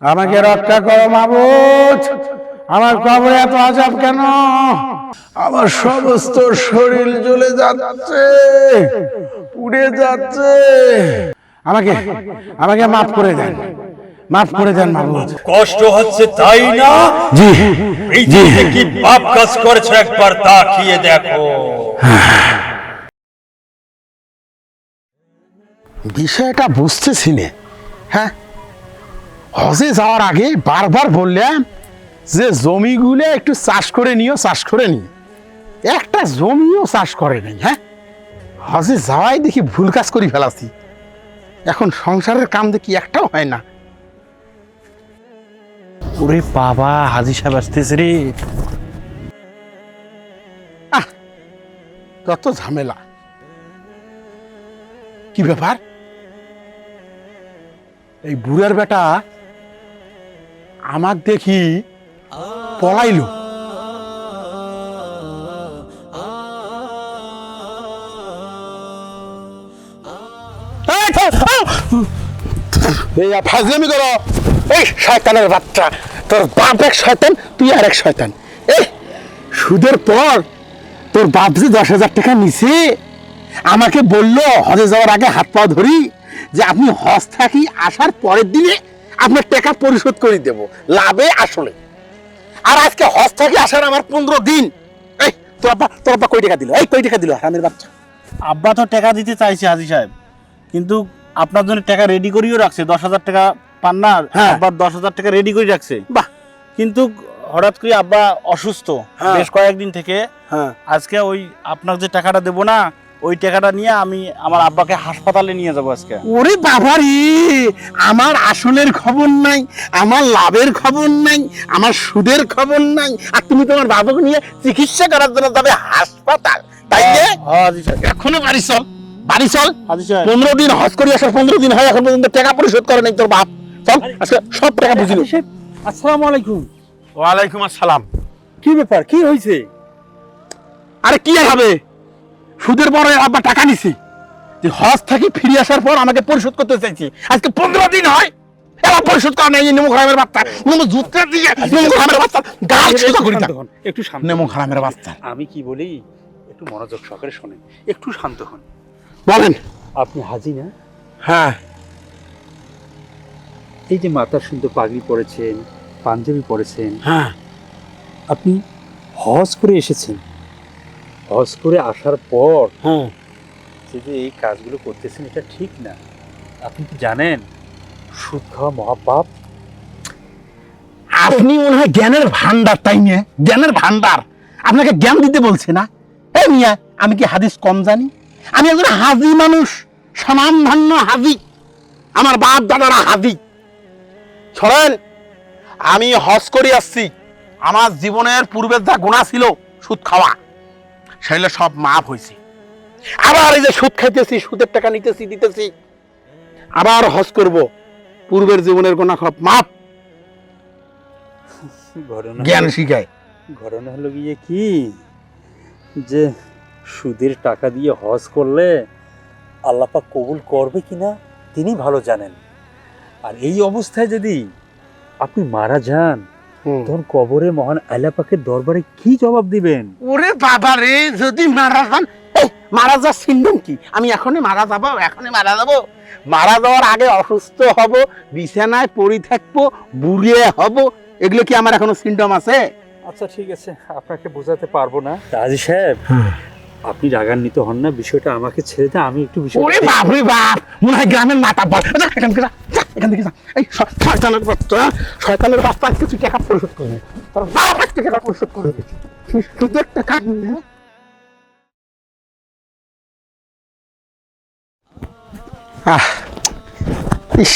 আমাকে রক্ষা করো মাবুদ। আমার কবরে এত আজাব কেন? আমার সমস্ত শরীর জ্বলে যাচ্ছে উড়ে যাচ্ছে। আমাকে আমাকে মাফ করে দেন। মাফ করে দেন মাবুদ। কষ্ট হচ্ছে তাই না? জি এই যে কি পাপ কাজ করেছে একবার তাকিয়ে দেখো। বিষয়টা বুঝতেছি নে হ্যাঁ? হজে যাওয়ার আগে বারবার বললাম যে জমিগুলো একটু চাষ করে নিও চাষ করে নিও। একটা জমিও চাষ করে নেই হ্যাঁ? হজে যাওয়াই দেখি ভুল কাজ করি ফেলাছি। এখন সংসারের কাম দেখি একটাও হয় না। ওরে বাবা হাজি সাহেব আসতেছে রে। কত ঝামেলা। কি ব্যাপার? এই বুড়ার বেটা আমার দেখি পলাইলো। এই ফাজলামি করো। এই শয়তানের বাচ্চা, তোর বাপ এক শয়তান, তুই আর এক শয়তান। এই, সুদের পর তোর বাপ যে দশ হাজার টাকা নিছে, আমাকে বলল হজে যাওয়ার আগে হাত পা ধরি, যে আপনি হজ থাকি আসার পরের দিনে আপনার টাকা পরিশোধ করে দেব। লাভে আসলে। আর আজকে হজ থাকি আসার আমার পনেরো দিন। এই তোর আব্বা তোর আব্বা কই টাকা দিল? এই কই টাকা দিল? হারামের বাচ্চা। আব্বা তো টাকা দিতে চাইছে হাজি সাহেব কিন্তু আপনার জন্য টাকা রেডি করিও রাখছে। দশ হাজার টাকা পান না হ্যাঁ। আব্বার দশ হাজার টাকা রেডি করে রাখছে। বাহ। কিন্তু হঠাৎ করে আব্বা অসুস্থ হ্যাঁ। বেশ কয়েকদিন থেকে। হ্যাঁ। আজকে ওই আপনার যে টাকাটা দেবো না ওই টাকাটা নিয়ে আমি আমার আব্বাকে হাসপাতালে নিয়ে যাব আজকে। ওরে বাবারি আমার আসলের খবর নাই আমার লাভের খবর নাই আমার সুদের খবর নাই আর তুমি তোমার বাবাকে নিয়ে চিকিৎসা করার জন্য যাবে হাসপাতাল তাই না হ্যাঁ হাজি সাহেব। এখনও বাড়ি চল বাড়ি চল। পনেরো দিন হজ করি আসার পনেরো দিন হয় এখন পর্যন্ত টাকা পরিশোধ করে নাই তোর বাপ। চল আজকে সব টাকা বুঝিল আসসালামু আলাইকুম। ওয়ালাইকুম আসসালাম। কি ব্যাপার কি হয়েছে আরে কি আর হবে? সুদের পরে আব্বা টাকা নিছি। যে হজ থেকে ফিরে আসার পর আমাকে পরিশোধ করতে চাইছি। আজকে পনেরো দিন হয় এরা পরিশোধ করা নেই। নেমু খারামের বাচ্চা নেমু জুতরা দিয়ে নেমু খারামের বাচ্চা গাল ছিঁড়ে করি একটু নেমু খারামের বাচ্চা। আমি কি বলি একটু মনোযোগ সহকারে শোনেন একটু শান্ত হন। বলেন। আপনি হাজি না? হ্যাঁ। এই যে মাথার সুন্দর পাগড়ি পরেছেন পাঞ্জাবি পরেছেন হ্যাঁ। আপনি হজ করে এসেছেন। হজ করে আসার পর হ্যাঁ। যে যে এই কাজগুলো করতেছেন এটা ঠিক না। আপনি কি জানেন? সুদ খাওয়া মহাপাপ। আপনি মনে হয় জ্ঞানের ভান্ডার তাই নিয়ে জ্ঞানের ভান্ডার আপনাকে জ্ঞান দিতে বলছে না। এই মিয়া আমি কি হাদিস কম জানি? আমি একজন হাজি মানুষ সনামধান্য হাজি। আমার বাপ দাদারা হাজি। শোনেন আমি হজ করে আসছি। আমার জীবনের পূর্বের যা গুণা ছিল সুদ খাওয়া। সেগুলো সব মাপ হয়েছে। আবার এই যে সুদ খাইতেছি সুদের টাকা নিতেছি দিতেছি। আবার হজ করব। পূর্বের জীবনের গুণা সব মাপ। ঘটনা জ্ঞান শিখায়। ঘটনা হলো গিয়ে কি? যে সুদের টাকা দিয়ে হজ করলে আল্লাপা কবুল করবে কিনা তিনি ভালো জানেন। আর এই অবস্থায় যদি আপনি মারা যান তখন কবরে মহান আল্লাপাকের দরবারে কি জবাব দিবেন? ওরে বাবা রে যদি মারা যান মারা যাওয়ার সিন্ডম কি? আমি এখনই মারা যাব এখনই মারা যাব। মারা যাওয়ার আগে অসুস্থ হব বিছানায় পড়ে থাকব বুড়িয়ে হব এগুলো কি আমার এখনও সিন্ডম আছে? আচ্ছা ঠিক আছে আপনাকে বোঝাতে পারব না। রাজি সাহেব আপনি রাগান্বিত হন না বিষয়টা আমাকে ছেড়ে দেন আমি একটু বিষয় ওরে বাপ রে বাপ মনে হয় গ্রামের মাথা বল এখান থেকে এই শয়তানের বাচ্চা শয়তানের বাচ্চা আজকে তুই টাকা পরিশোধ তোর আজকে টাকা পরিশোধ টাকা নিয়ে আহ, ইস,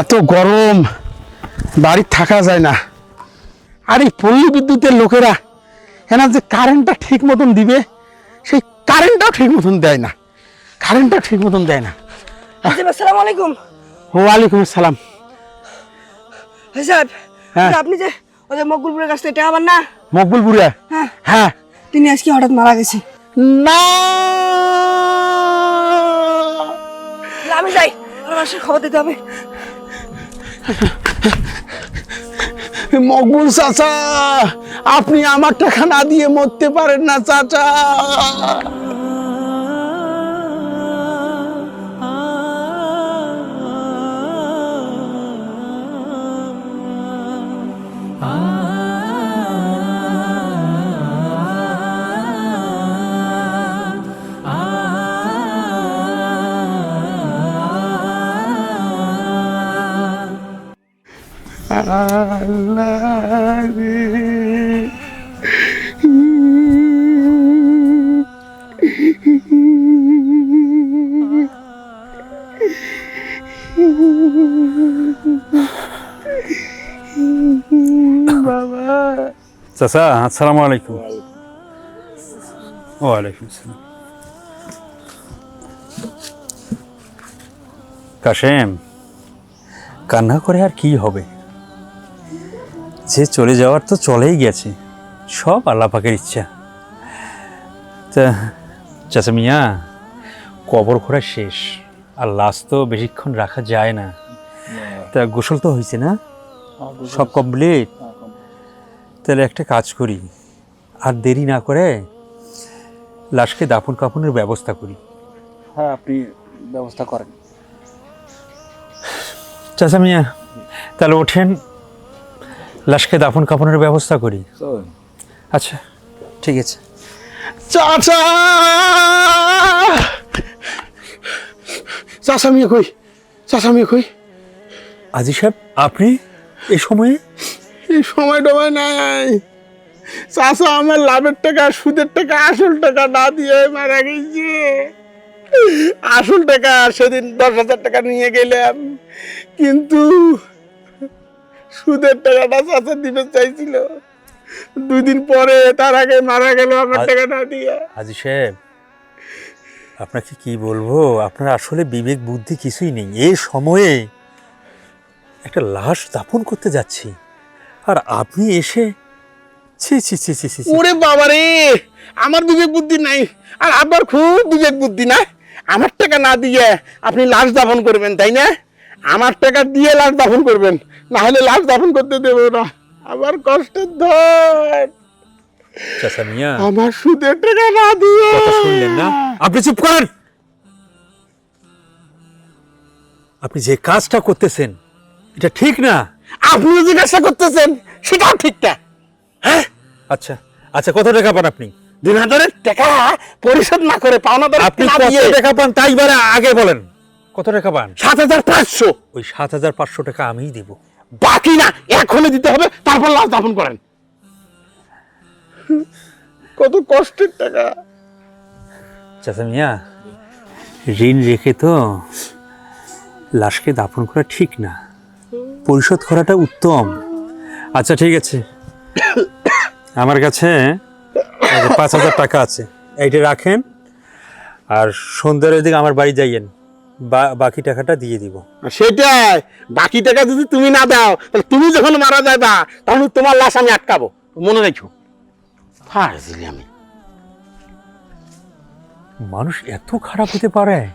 এত গরম। বাড়ি থাকা যায় না। আর এই পল্লী বিদ্যুতের লোকেরা এনার যে কারেন্টটা ঠিক মতন দিবে, সেই কারেন্টটাও ঠিক মতন দেয় না। কারেন্টটাও ঠিক মতন দেয় না। আসসালামু আলাইকুম। ওয়ালাইকুম আসসালাম। সাহেব হ্যাঁ। আপনি যে ওই যে মকবুলপুরের কাছ টাকা পান না? মকবুলপুরে? হ্যাঁ। হ্যাঁ। তিনি আজকে হঠাৎ মারা গেছে। না। আমি যাই আমার খবর দিতে হবে। মকবুল চাচা আপনি আমার টাকা না দিয়ে মরতে পারেন না চাচা। চাচা আসসালামু আলাইকুম। ওয়ালাইকুম আসসালাম। কাশেম কান্না করে আর কি হবে? যে চলে যাওয়ার তো চলেই গেছে। সব আল্লাহ পাকের ইচ্ছা। তা চাচা মিয়া কবর খোঁড়া শেষ। আর লাশ তো বেশিক্ষণ রাখা যায় না। তা গোসল তো হয়েছে না? সব কমপ্লিট। তাহলে একটা কাজ করি। আর দেরি না করে লাশকে দাফন কাফনের ব্যবস্থা করি। হ্যাঁ আপনি ব্যবস্থা করেন। চাচা মিয়া তাহলে ওঠেন। লাশকে দাফন কাফনের ব্যবস্থা করি। আচ্ছা ঠিক আছে। চাচা! চাচা মিয়া কই? চাচা মিয়া কই? আজি সাহেব আপনি এই সময়ে? এই সময় টময় নাই। চাচা আমার লাভের টাকা সুদের টাকা আসল টাকা না দিয়ে মারা গেছে। আসল টাকা সেদিন দশ হাজার টাকা নিয়ে গেলাম। কিন্তু সুদের টাকাটা চাচা দিবে চাইছিল। দুই দিন পরে তার আগে মারা গেল আমার টাকা না দিয়ে। আজি সাহেব আপনাকে কি বলব? আপনার আসলে বিবেক বুদ্ধি কিছুই নেই। এই সময়ে একটা লাশ দাপন করতে যাচ্ছি। আর আপনি এসে ছি ছি ছি ছি ছি। ওরে বাবা রে আমার বিবেক বুদ্ধি নাই। আর আবার খুব বিবেক বুদ্ধি না? আমার টাকা না দিয়ে আপনি লাশ দাফন করবেন তাই না? আমার টাকা দিয়ে লাশ দাফন করবেন। না হলে লাশ দাফন করতে দেবো না। আমার কষ্টের ধর চাচা মিয়া। আমার সুদের টাকা না দিয়ে। কথা শুনলেন না? আপনি চুপ করেন। আপনি যে কাজটা করতেছেন এটা ঠিক না? আপনি যে কাজটা করতেছেন সেটাও ঠিক না। আচ্ছা আচ্ছা কত টাকা পান আপনি? দিন হাজারের টাকা পরিশোধ না করে পাওনা দর আপনি কত টাকা পান তাই বারে আগে বলেন। কত টাকা পান? সাত হাজার পাঁচশো। ওই সাত হাজার পাঁচশো টাকা আমিই দেব। বাকি না এখনই দিতে হবে তারপর লাশ দাফন করেন। কত কষ্টের টাকা। চাচা মিয়া ঋণ রেখে তো লাশকে দাফন করা ঠিক না। পরিশোধ করাটা উত্তম। আচ্ছা ঠিক আছে। আমার কাছে পাঁচ হাজার টাকা আছে। এইটা রাখেন। আর সন্ধ্যার দিকে আমার বাড়ি যাইয়েন। বাকি টাকাটা দিয়ে দিব। সেটাই। বাকি টাকা যদি তুমি না দাও তাহলে তুমি যখন মারা যাবা তখন তোমার লাশ আমি আটকাবো। মনে রাখো। আমি। মানুষ এত খারাপ হতে পারে?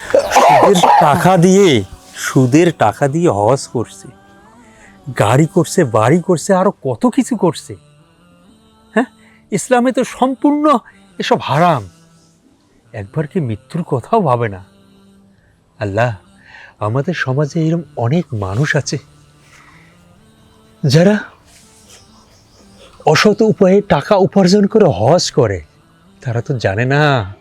সুদের টাকা দিয়ে সুদের টাকা দিয়ে হজ করছে। গাড়ি করছে বাড়ি করছে আরও কত কিছু করছে। হ্যাঁ? ইসলামে তো সম্পূর্ণ এসব হারাম। একবার কি মৃত্যুর কথাও ভাবে না। আল্লাহ, আমাদের সমাজে এরকম অনেক মানুষ আছে যারা অসৎ উপায়ে টাকা উপার্জন করে হজ করে। তারা তো জানে না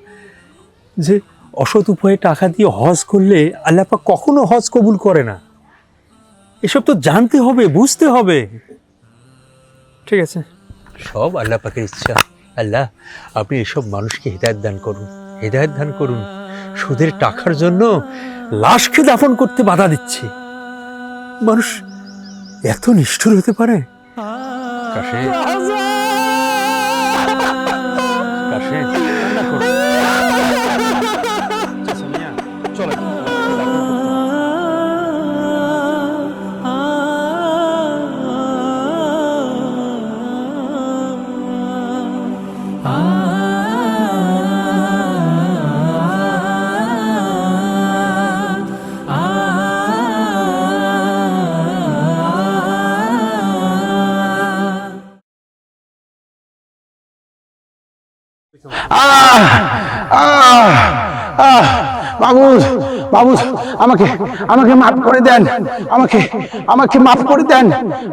যে অসৎ উপায়ে টাকা দিয়ে হজ করলে আল্লাহ পাক কখনো হজ কবুল করে না। এসব তো জানতে হবে, বুঝতে হবে। ঠিক আছে। সব আল্লাহ পাকের ইচ্ছা। আল্লাহ, আপনি এসব মানুষকে হৃদায়ত দান করুন। হৃদায়ত দান করুন। সুদের টাকার জন্য লাশকে দাফন করতে বাধা দিচ্ছে। মানুষ এত নিষ্ঠুর হতে পারে? কাশে আহ, আহ, আহ, বাবুল বাবুল আমাকে আমাকে মাফ করে দেন আমাকে আমাকে মাফ করে দেন।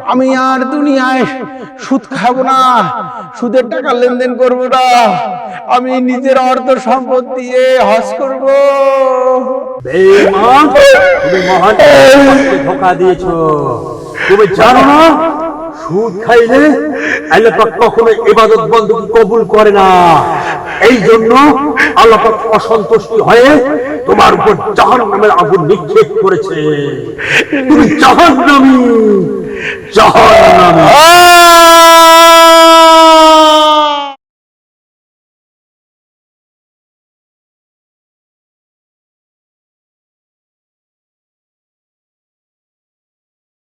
আমি আর দুনিয়ায় সুদ খাব না সুদের টাকা লেনদেন করব না। আমি নিজের অর্থ সম্পদ দিয়ে হজ করব। তুমি মহান ধোকা দিয়েছ। তুমি জানো না? সুদ খাইলে আল্লাহ পাক কখনো ইবাদত বন্ধুকে কবুল করে না। এই জন্য আল্লাহ পাক অসন্তুষ্টি হয়ে তোমার উপর জাহান্নামের আগুন নিক্ষেপ করেছে। তুমি জাহান্নামী। জাহান্নামী। আহ!